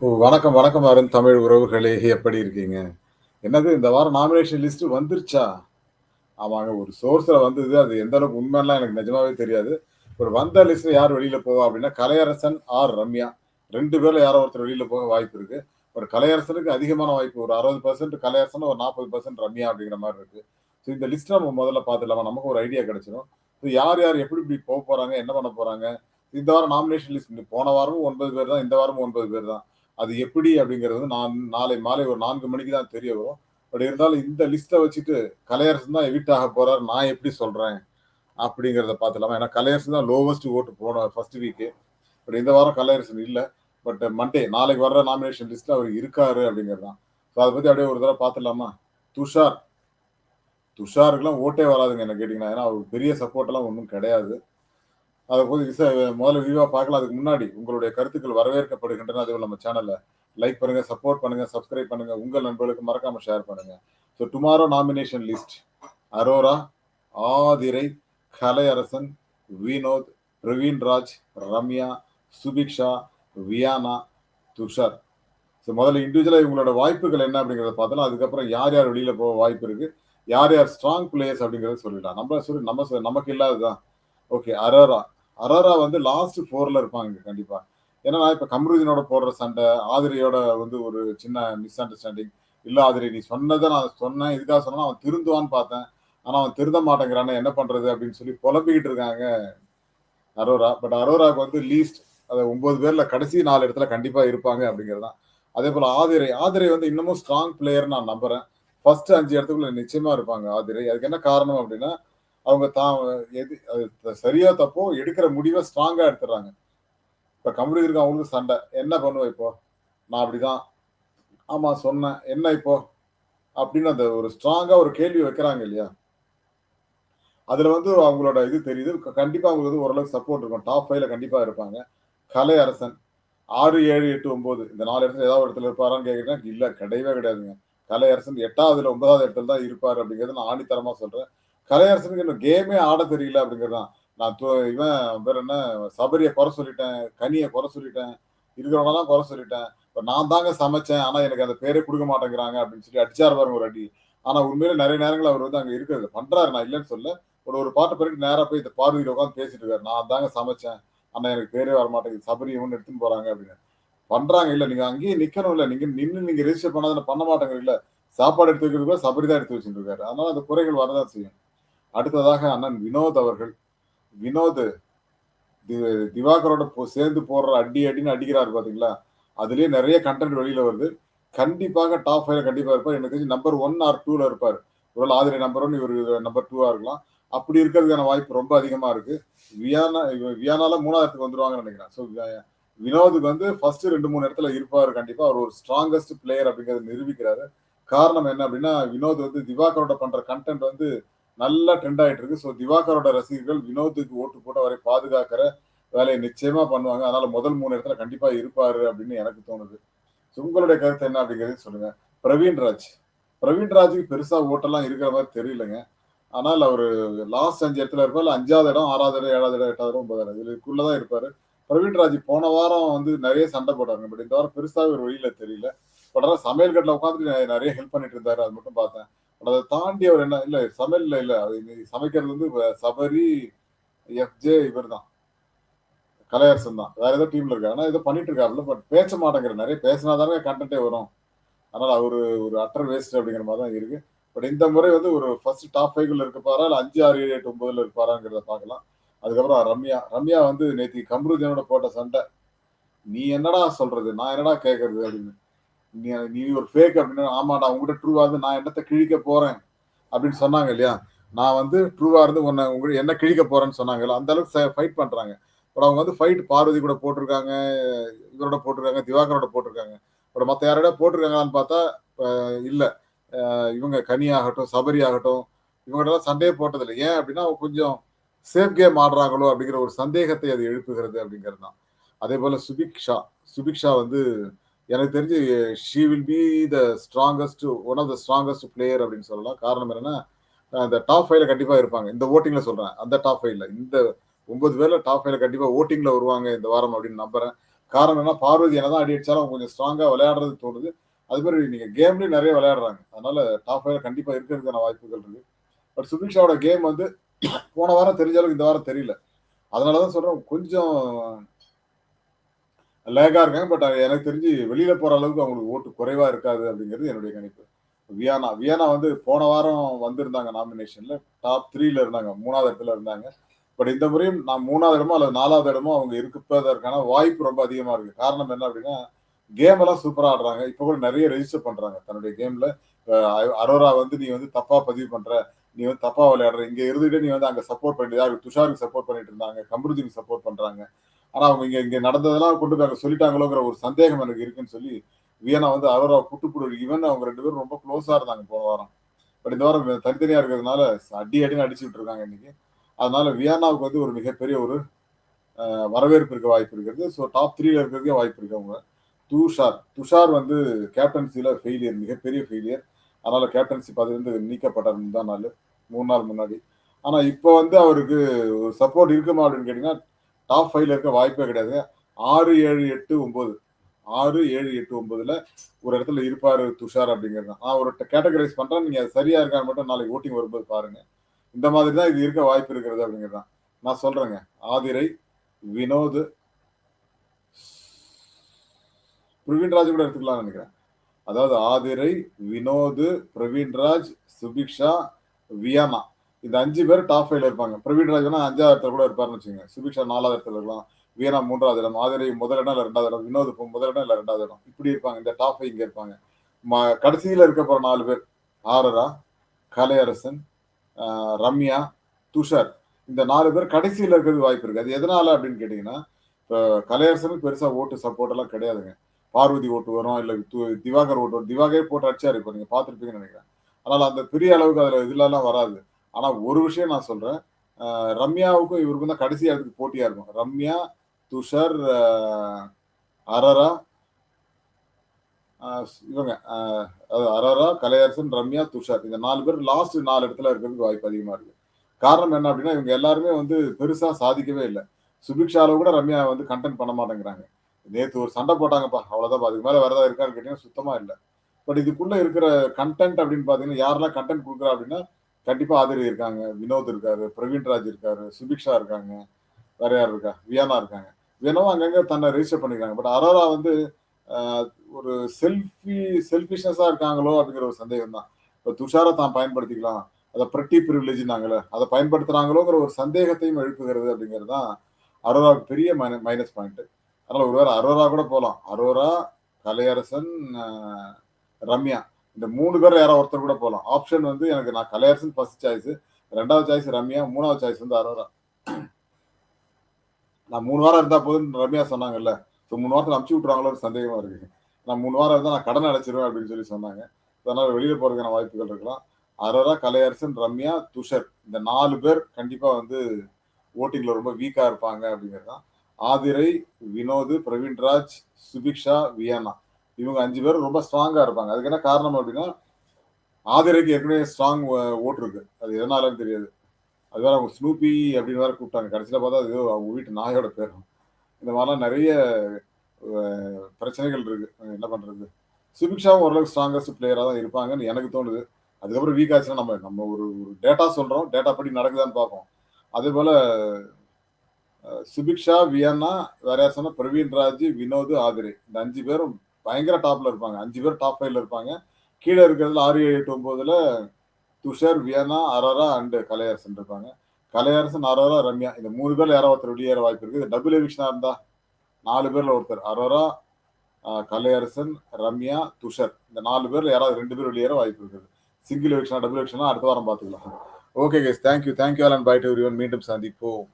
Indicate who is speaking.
Speaker 1: ஓ! வணக்கம், வணக்கம் அருண் தமிழ் உறவுகளே! எப்படி இருக்கீங்க? என்னது இந்த வாரம் நாமினேஷன் லிஸ்ட் வந்துருச்சா? ஆமாங்க. ஒரு சோர்ஸ்ல வந்தது. அது எந்த அளவுக்கு உண்மையெல்லாம் எனக்கு நிஜமாவே தெரியாது. ஒரு வந்த லிஸ்ட்ல யார் வெளியில போவா அப்படின்னா கலையரசன் ஆர் ரம்யா. ரெண்டு பேர்ல யாரோ ஒருத்தர் வெளியில போக வாய்ப்பு இருக்கு. ஒரு கலையரசனுக்கு அதிகமான வாய்ப்பு. ஒரு 60% கலையரசன், ஒரு 40% ரம்யா அப்படிங்கிற மாதிரி இருக்கு. ஸோ இந்த லிஸ்ட் நம்ம முதல்ல பார்த்துடலாமா? நமக்கு ஒரு ஐடியா கிடைச்சிடும் ஸோ யார், யார் எப்படி இப்படி போக போறாங்க? என்ன பண்ண போறாங்க? இந்த வாரம் நாமினேஷன் லிஸ்ட் போன வாரமும் ஒன்பது பேர் தான். இந்த வாரமும் ஒன்பது பேர் தான். அது எப்படி அப்படிங்கிறது நான் நாளை மாலை ஒரு நான்கு மணிக்கு தான் தெரிய வரும். பட் இருந்தாலும் இந்த லிஸ்ட்டை வச்சுட்டு கலையரசு தான் எவிட் ஆக போறாரு நான் எப்படி சொல்றேன்? அப்படிங்கிறத பார்த்துலாமா ஏன்னா கலையரசு தான் லோவஸ்ட் ஓட்டு போன ஃபர்ஸ்ட் வீக்கு. பட் இந்த வாரம் கலையரசன் இல்லை பட் மண்டே நாளைக்கு வர்ற நாமினேஷன் லிஸ்ட்ல அவர் இருக்காரு அப்படிங்கிறது தான். ஸோ அதை பத்தி அப்படியே ஒரு தடவை பார்த்துடலாமா? துஷார். துஷாருக்குலாம் ஓட்டே வராதுங்க என்ன கேட்டீங்கன்னா. ஏன்னா அவருக்கு பெரிய சப்போர்ட் எல்லாம் கிடையாது. அதை போய் முதல்ல விரிவாக பார்க்கலாம். அதுக்கு முன்னாடி உங்களுடைய கருத்துக்கள் வரவேற்கப்படுகின்றன. அதுவும் நம்ம சேனலை லைக் பண்ணுங்க, சப்போர்ட் பண்ணுங்க, சப்ஸ்கிரைப் பண்ணுங்க. உங்கள் நண்பர்களுக்கு மறக்காம ஷேர் பண்ணுங்க. So tomorrow nomination list Aurora, Aadhirai, Kalaiyarasan, Vinoth, Praveenraj, Ramya, Subiksha, Viyana, Tushar. So முதல்ல இண்டிவிஜுவலாக இவங்களோட வாய்ப்புகள் என்ன அப்படிங்கிறத பார்த்தலாம். அதுக்கப்புறம் யார், யார் வெளியில் போக வாய்ப்பு இருக்குது யார், யார் ஸ்ட்ராங் பிளேயர்ஸ் அப்படிங்கிறத சொல்லிடலாம். நம்ம சொல்லி நம்ம நமக்கு இல்லாததான் ஓகே. அரோரா. அரோரா வந்து லாஸ்ட் ஃபோர்ல இருப்பாங்க கண்டிப்பா. ஏன்னா இப்ப கம்ருதீனோட போடுற சண்டை, ஆதிரியோட வந்து ஒரு சின்ன மிஸ் அண்டர்ஸ்டாண்டிங். இல்ல ஆதிரை நீ சொன்னதை நான் சொன்னேன். இதுக்காக சொன்னா அவன் திருந்துவான்னு பார்த்தேன். ஆனா அவன் திருந்த மாட்டேங்கிறானே என்ன பண்றது? அப்படின்னு சொல்லி புலம்பிக்கிட்டு இருக்காங்க அரோரா. பட் அரோராக்கு வந்து லீஸ்ட் அதை ஒன்பது பேர்ல கடைசி நாலு இடத்துல கண்டிப்பா இருப்பாங்க அப்படிங்கிறது தான். அதேபோல ஆதிரை. ஆதிரை வந்து இன்னமும் ஸ்ட்ராங் பிளேயர் நான் நம்புறேன். ஃபர்ஸ்ட் அஞ்சு இடத்துக்குள்ள நிச்சயமா இருப்பாங்க ஆதிரை. அதுக்கு என்ன காரணம் அப்படின்னா, அவங்க தான் எது அது தப்போ எடுக்கிற முடிவை ஸ்ட்ராங்கா எடுத்துடுறாங்க. இப்ப கம்ருதீனுக்கும் அவங்களுக்கு சண்டை. என்ன பண்ணுவோம் இப்போ? நான் அப்படிதான். ஆமா சொன்னேன். என்ன இப்போ? அப்படின்னு அந்த ஒரு ஸ்ட்ராங்கா ஒரு கேள்வி வைக்கிறாங்க இல்லையா? அதுல வந்து அவங்களோட இது தெரியுது. கண்டிப்பா அவங்களுக்கு வந்து ஓரளவுக்கு சப்போர்ட் இருக்கும். டாப் ஃபைவ்ல கண்டிப்பா இருப்பாங்க. கலை அரசன் ஆறு ஏழு எட்டு ஒன்பது இந்த நாலு இடத்துல ஏதாவது ஒரு இடத்துல இருப்பாரான்னு கேட்டீங்கன்னா, இல்ல கிடையவே கிடையாதுங்க. கலை அரசன் எட்டாவதுல ஒன்பதாவது இடத்துல தான் இருப்பாரு அப்படிங்கிறது நான் ஆணித்தரமா சொல்றேன். கலையரசனுக்கு இன்னும் கேமே ஆட தெரியல அப்படிங்கிறது தான். நான் இவன் பேர் என்ன சபரியை குறை சொல்லிட்டேன். கனியை குறை சொல்லிட்டேன். இருக்கிறவனெல்லாம் குறை சொல்லிட்டேன். இப்போ நான் தாங்க சமைச்சேன். ஆனால் எனக்கு அந்த பேரே கொடுக்க மாட்டேங்கிறாங்க அப்படின்னு சொல்லி அடிச்சார் பாருங்க ஒரு அடி. ஆனால் உண்மையில நிறைய நேரங்கள் அவர் வந்து அங்கே இருக்கிறது பண்ணுறாரு நான் இல்லைன்னு சொல்ல ஒரு ஒரு பாட்டு பண்ணிட்டு நேராக போய் இந்த பார்வையில் உட்காந்து பேசிட்டு இருக்காரு. நான் தாங்க சமைச்சேன். ஆனால் எனக்கு பேரே வர மாட்டேங்குது. சபரி இவன்னு எடுத்துன்னு போறாங்க அப்படின்னு. பண்றாங்க இல்லை நீங்க அங்கேயே நிக்கணும் இல்லை நீங்க நின்று நீங்க ரெஜிஸ்டர் பண்ணாதானே பண்ண மாட்டேங்கிறீங்கல்ல. சாப்பாடு எடுத்து வைக்கிறது கூட சபரி தான் எடுத்து வச்சுட்டு இருக்காரு. அதனால அந்த குறைகள் வரதான் செய்யும். அடுத்ததாக அண்ணன் வினோத் அவர்கள். வினோத் தி திவாகரோட சேர்ந்து போடுற அடி அடின்னு அடிக்கிறாரு பாத்தீங்களா? அதுலயே நிறைய கன்டென்ட் வெளியில வருது. கண்டிப்பாக டாப் ஃபைவ்ல கண்டிப்பா இருப்பார். எனக்கு தெரிஞ்சு நம்பர் ஒன் ஆர் 2ல இருப்பாரு. ஒருவேள ஆதிரை நம்பர் ஒன் இவர் நம்பர் டூவா இருக்கலாம். அப்படி இருக்கிறதுக்கான வாய்ப்பு ரொம்ப அதிகமா இருக்கு. வியானா வியானால 3வது வந்துருவாங்கன்னு நினைக்கிறேன் ஸோ வினோதுக்கு வந்து ஃபர்ஸ்ட் 2, 3 இடத்துல இருப்பாரு கண்டிப்பா. அவர் ஒரு ஸ்ட்ராங்கஸ்ட் பிளேயர் அப்படிங்கிறத நிரூபிக்கிறாரு. காரணம் என்ன அப்படின்னா, வினோத் வந்து திவாகரோட பண்ற கண்டென்ட் வந்து நல்லா ட்ரெண்ட் ஆயிட்டு இருக்கு. ஸோ திவாகரோட ரசிகர்கள் வினோத்துக்கு ஓட்டு போட்டு அவரை பாதுகாக்கிற வேலையை நிச்சயமா பண்ணுவாங்க. அதனால முதல் மூணு இடத்துல கண்டிப்பா இருப்பாரு அப்படின்னு எனக்கு தோணுது. ஸோ உங்களுடைய கருத்து என்ன அப்படிங்கிறது சொல்லுங்க. பிரவீன்ராஜ். பிரவீன்ராஜுக்கு பெருசா ஓட்டெல்லாம் இருக்கிற மாதிரி தெரியலங்க. ஆனால் அவர் லாஸ்ட் அஞ்சு இடத்துல இருப்பார் இல்லை அஞ்சாவது இடம், ஆறாவது இடம், ஏழாவது இடம், எட்டாவது இடம், ஒன்பதாவது இடம் இதுக்குள்ள தான் பிரவீன் பிரவீன்ராஜ் போன வாரம் வந்து நிறைய சண்டை போட்டாருங்க. பட் இந்த வாரம் பெருசாக ஒரு வழியில தெரியல. பட் ஆனால் சமையல் கட்டில் உட்காந்துட்டு நிறைய ஹெல்ப் பண்ணிட்டு இருந்தாரு. அது மட்டும் பார்த்தேன். பட் தாண்டி அவர் என்ன இல்ல சமையல்ல இல்ல. அது சமைக்கிறது வந்து சபரி, எஃப்ஜே இவர் தான். கலையரசன் தான். வேற ஏதோ டீம்ல இருக்காரு. ஆனா ஏதோ பண்ணிட்டு இருக்காருல்ல. பட் பேச மாட்டேங்கிற நிறைய பேசினா தானே கன்டென்ட்டே வரும். அதனால அவரு ஒரு அட்டர் வேஸ்ட் அப்படிங்கிற மாதிரி தான் இருக்கு. பட் இந்த முறை வந்து ஒரு ஃபர்ஸ்ட் டாப் ஃபைவ்ல இருப்பாரா? இல்ல 5, 6, 7, 8, 9ல இருப்பாராங்கிறத பார்க்கலாம். அதுக்கப்புறம் ரம்யா. ரம்யா வந்து நேத்தி கம்ருதீனோட போட்ட சண்டை. நீ என்னடா சொல்றது? நான் என்னடா கேட்கறது? அப்படின்னு. நீ நீ ஒரு ஃபேக் அப்படின்னா, ஆமாடா உங்ககிட்ட ட்ரூவா இருந்து நான் என்னத்த கிழிக்க போறேன் அப்படின்னு சொன்னாங்க இல்லையா? நான் வந்து ட்ரூவா இருந்து உன்னை உங்க என்ன கிழிக்க போறேன்னு சொன்னாங்கல்ல. அந்த அளவுக்கு ஃபைட் பண்றாங்க. பட் அவங்க வந்து ஃபைட் பார்வதி கூட போட்டிருக்காங்க. இவரோட போட்டிருக்காங்க. திவாகரோட போட்டிருக்காங்க. பட் மற்ற யாரோட போட்டிருக்காங்களான்னு பார்த்தா இல்லை இவங்க கனி ஆகட்டும், சபரி ஆகட்டும் இவங்ககிட்டலாம் சண்டையே போட்டதில்லை ஏன் அப்படின்னா கொஞ்சம் சேஃப் கேம் ஆடுறாங்களோ அப்படிங்கிற ஒரு சந்தேகத்தை அது எழுப்புகிறது அப்படிங்கிறது தான். அதேபோல சுபிக்ஷா. சுபிக்ஷா வந்து எனக்கு தெரிஞ்சு she will be the strongest one of the strongest player அப்படின்னு சொல்லலாம். காரணம் என்னன்னா, அந்த டாப் ஃபைவ்ல கண்டிப்பாக இருப்பாங்க. இந்த ஓட்டிங்ல சொல்றேன். அந்த டாப் ஃபைவ்ல இந்த ஒன்பது பேர்ல டாப் ஃபைவ்ல கண்டிப்பாக ஓட்டிங்ல வருவாங்க இந்த வாரம் அப்படின்னு நம்புறேன். காரணம் என்ன பார்வதி என்னதான் அடி அடிச்சாலும் அவங்க கொஞ்சம் ஸ்ட்ராங்காக விளையாடுறது தோணுது அது மாதிரி நீங்க கேம்லயும் நிறைய விளையாடுறாங்க அதனால டாப் ஃபைவ்ல கண்டிப்பா இருக்கிறதுக்கான வாய்ப்புகள் இருக்கு பட் சுபிக்ஷாவோட கேம் வந்து போன வாரம் தெரிஞ்ச அளவுக்கு இந்த வாரம் தெரியல அதனாலதான் சொல்றேன் கொஞ்சம் லேகா இருக்காங்க பட் எனக்கு தெரிஞ்சு வெளியில போற அளவுக்கு அவங்களுக்கு ஓட்டு குறைவா இருக்காது அப்படிங்கிறது என்னுடைய கணிப்பு. வியானா வியானா வந்து போன வாரம் வந்திருந்தாங்க நாமினேஷன்ல டாப் த்ரீல இருந்தாங்க மூணாவது இடத்துல இருந்தாங்க. பட் இந்த முறையும் நான் மூணாவது இடமோ அல்லது நாலாவது இடமோ அவங்க இருப்பதற்கான வாய்ப்பு ரொம்ப அதிகமா இருக்கு. காரணம் என்ன அப்படின்னா கேம் எல்லாம் சூப்பரா ஆடுறாங்க. இப்போ கூட நிறைய ரெஜிஸ்டர் பண்றாங்க. தன்னுடைய கேம்ல அரோரா வந்து நீ வந்து தப்பா பதிவு பண்ற நீ வந்து தப்பா விளையாடுற இங்க இருந்துட்டு நீ வந்து அங்க சப்போர்ட் பண்ணிட்டு துஷாருக்கு சப்போர்ட் பண்ணிட்டு இருந்தாங்க கம்ருஜிக்கு சப்போர்ட் பண்றாங்க. ஆனா அவங்க இங்க இங்க நடந்ததெல்லாம் கொண்டு போய் அங்க சொல்லிட்டாங்களோங்கிற ஒரு சந்தேகம் எனக்கு இருக்குன்னு சொல்லி வியனா வந்து அரோரா கூட்டுப்புடு ஈவன் அவங்க ரெண்டு பேரும் ரொம்ப க்ளோஸா இருந்தாங்க போன வாரம். பட் இந்த வாரம் தனித்தனியா இருக்கிறதுனால அடி அடின்னு அடிச்சுட்டு இருக்காங்க இன்னைக்கு. அதனால வியனாவுக்கு வந்து ஒரு மிகப்பெரிய ஒரு வரவேற்பு இருக்க வாய்ப்பு இருக்கிறது ஸோ டாப் த்ரீல இருக்கிறதுக்கே வாய்ப்பு இருக்கு அவங்க. துஷார் துஷார் வந்து கேப்டன்சியில ஃபெயிலியர் மிகப்பெரிய ஃபெயிலியர் அதனால கேப்டன்சி பதவியிலிருந்து நீக்கப்பட்டார் முந்தா நாள் மூணு நாள் முன்னாடி. ஆனா இப்போ வந்து அவருக்கு சப்போர்ட் இருக்குமா அப்படின்னு கேட்டீங்கன்னா டாப் ஃபைவ்ல இருக்க வாய்ப்பே கிடையாது. ஆறு ஏழு எட்டு ஒன்பது. ஆறு ஏழு எட்டு ஒன்பதுல ஒரு இடத்துல இருப்பாரு துஷார் அப்படிங்கிறது. நான் ஒரு கேட்டகரைஸ் பண்றேன். நீங்க அது சரியா இருக்கான்னு மட்டும் நாளைக்கு ஓட்டிங் வரும்போது பாருங்க. இந்த மாதிரி தான் இது இருக்க வாய்ப்பு இருக்கிறது அப்படிங்கிறது தான். நான் சொல்றேங்க. ஆதிரை வினோத் பிரவீன்ராஜ் கூட எடுத்துக்கலாம்னு நினைக்கிறேன். அதாவது ஆதிரை வினோத் பிரவீன்ராஜ் சுபிக்ஷா வியானா. இந்த அஞ்சு பேர் டாப் ஃபைவ்ல இருப்பாங்க. பிரவீன்ராஜ் வேணா அஞ்சாவது இடத்துல கூட இருப்பாருன்னு வச்சுங்க சுபிக்ஷா நாலாவது இடத்துல இருக்கலாம். வீணா மூன்றாவது இடம். மாதிரி முதல் இடம் இல்லை ரெண்டாவது இடம். வினோத் முதல் இடம் இல்லை ரெண்டாவது இடம். இப்படி இருப்பாங்க. இந்த டாப் ஃபைவ் இங்க இருப்பாங்க. கடைசியில இருக்க போற நாலு பேர். ஆரரா கலையரசன் ரம்யா துஷார். இந்த நாலு பேர் கடைசியில் இருக்கிறது வாய்ப்பு இருக்கு. அது எதனால அப்படின்னு கேட்டீங்கன்னா இப்போ கலையரசனுக்கு பெருசா ஓட்டு சப்போர்ட் எல்லாம் கிடையாதுங்க. பார்வதி ஓட்டு வரும். இல்லை திவாகர் ஓட்டு வரும். திவாகரே போட்டு அடிச்சார். இப்போ நீங்க பார்த்துருப்பீங்கன்னு நினைக்கிறேன். அதனால அந்த பெரிய அளவுக்கு அதுல இதுலலாம் வராது. ஆனா ஒரு விஷயம் நான் சொல்றேன். ரம்யாவுக்கும் இவருக்கும் தான் கடைசி இடத்துக்கு போட்டியா இருக்கும். ரம்யா துஷார் அரரா இவங்க அரரா கலையரசன் ரம்யா துஷார். இந்த நாலு பேர் லாஸ்ட் நாலு இடத்துல இருக்கிறதுக்கு வாய்ப்பு அதிகமா இருக்கு. காரணம் என்ன அப்படின்னா இவங்க எல்லாருமே வந்து பெருசா சாதிக்கவே இல்லை. சுபிக்ஷாவில் கூட ரம்யா வந்து கண்டென்ட் பண்ண மாட்டேங்கிறாங்க. நேற்று ஒரு சண்டை போட்டாங்கப்பா அவ்வளோதான் அதுக்கு மேலே வரதா இருக்கான்னு கேட்டீங்கன்னா சுத்தமா இல்லை. பட் இதுக்குள்ள இருக்கிற கண்டென்ட் அப்படின்னு பாத்தீங்கன்னா யாரெல்லாம் கண்டென்ட் கொடுக்குறா அப்படின்னா கண்டிப்பா ஆதிரி இருக்காங்க. வினோத் இருக்காரு பிரவீன்ராஜ் இருக்காரு சுபிக்ஷா இருக்காங்க. வேற யார் இருக்கா? வியானா இருக்காங்க. வியானாவும் அங்கங்க தன்னை ரெஜிஸ்டர் பண்ணிக்கிறாங்க பட் அரோரா வந்து ஒரு செல்ஃபி செல்ஃபிஷ்னஸா இருக்காங்களோ அப்படிங்கிற ஒரு சந்தேகம் தான் இப்போ துஷாரை தான் பயன்படுத்திக்கலாம். அதை பிரட்டி ப்ரிவிலேஜ்னாங்களே அதை பயன்படுத்துறாங்களோங்கிற ஒரு சந்தேகத்தையும் எழுப்புகிறது அப்படிங்கிறது தான் அரோராவுக்கு பெரிய மைனஸ் பாயிண்ட் அதனால ஒருவேளை அரோரா கூட போகலாம் அரோரா கலையரசன் ரம்யா. இந்த மூணு பேர் யாரோ ஒருத்தர் கூட போகலாம் ஆப்ஷன் வந்து எனக்கு நான் கலையரசன் ஃபர்ஸ்ட் சாய்ஸ் ரெண்டாவது சாய்ஸ் ரம்யா மூணாவது சாய்ஸ் வந்து அரோரா. நான் மூணு வாரம் இருந்தால் போதுன்னு ரம்யா சொன்னாங்கல்ல. ஸோ மூணு வாரத்தில் அமுச்சு விட்ருவாங்களோ சந்தேகமாக இருக்கு. நான் மூணு வாரம் இருந்தால் நான் கடன் அடைச்சிருவேன் அப்படின்னு சொல்லி சொன்னாங்க. அதனால் வெளியில் போகிறதுக்கான வாய்ப்புகள் இருக்கலாம். அரோரா கலையரசன் ரம்யா துஷர் இந்த நாலு பேர் கண்டிப்பாக வந்து ஓட்டிங்கில் ரொம்ப வீக்காக இருப்பாங்க அப்படிங்கிறது தான் ஆதிரை வினோது பிரவீன்ராஜ் சுபிக்ஷா வியானா. இவங்க அஞ்சு பேரும் ரொம்ப ஸ்ட்ராங்கா இருப்பாங்க. அதுக்கு என்ன காரணம் அப்படின்னா ஆதிரைக்கு ஏற்கனவே ஸ்ட்ராங் ஓட்டு இருக்கு. அது எதனாலன்னு தெரியாது. அது வேற அவங்க ஸ்னூப்பி அப்படின்னு வேற கூப்பிட்டாங்க. கடைசியில் பார்த்தா அது அவங்க வீட்டு நாயோட பேரும் இந்த மாதிரிலாம் நிறைய பிரச்சனைகள் இருக்கு. என்ன பண்றது? சுபிக்ஷாவும் ஓரளவுக்கு ஸ்ட்ராங்கஸ்ட் பிளேயராக தான் இருப்பாங்கன்னு எனக்கு தோணுது. அதுக்கப்புறம் வீக் ஆச்சுன்னா நம்ம நம்ம ஒரு ஒரு டேட்டா சொல்கிறோம் டேட்டா படி நடக்குதான்னு பார்ப்போம். அதே போல் சுபிக்ஷா வியன்னா வேற யார் பிரவீன் ராஜ் வினோத் ஆதிரை. இந்த அஞ்சு பேரும் பயங்கர டாப்ல இருப்பாங்க. அஞ்சு பேர் டாப் ஃபைவ்ல இருப்பாங்க. கீழே இருக்கிறதுல ஆறு ஏழு எட்டு ஒன்பதுல துஷர் வியனா அரோரா அண்டு கலையரசன் இருப்பாங்க. கலையரசன் அரோரா ரம்யா. இந்த மூணு பேர்ல யாரோ ஒருத்தர் வெளியேற வாய்ப்பு இருக்கு. இது டபுள் எவிக்ஷனா இருந்தா நாலு பேர்ல ஒருத்தர். அரோரா கலையரசன் ரம்யா துஷர். இந்த நாலு பேர்ல யாராவது ரெண்டு பேர் வெளியேற வாய்ப்பு இருக்குது. சிங்கிள் எவிக்ஷனா டபுள் எவிக்ஷனா அடுத்த வாரம் பார்த்துக்கலாம். Okay guys thank you thank you all and bye to மீண்டும் சந்திப்போம்.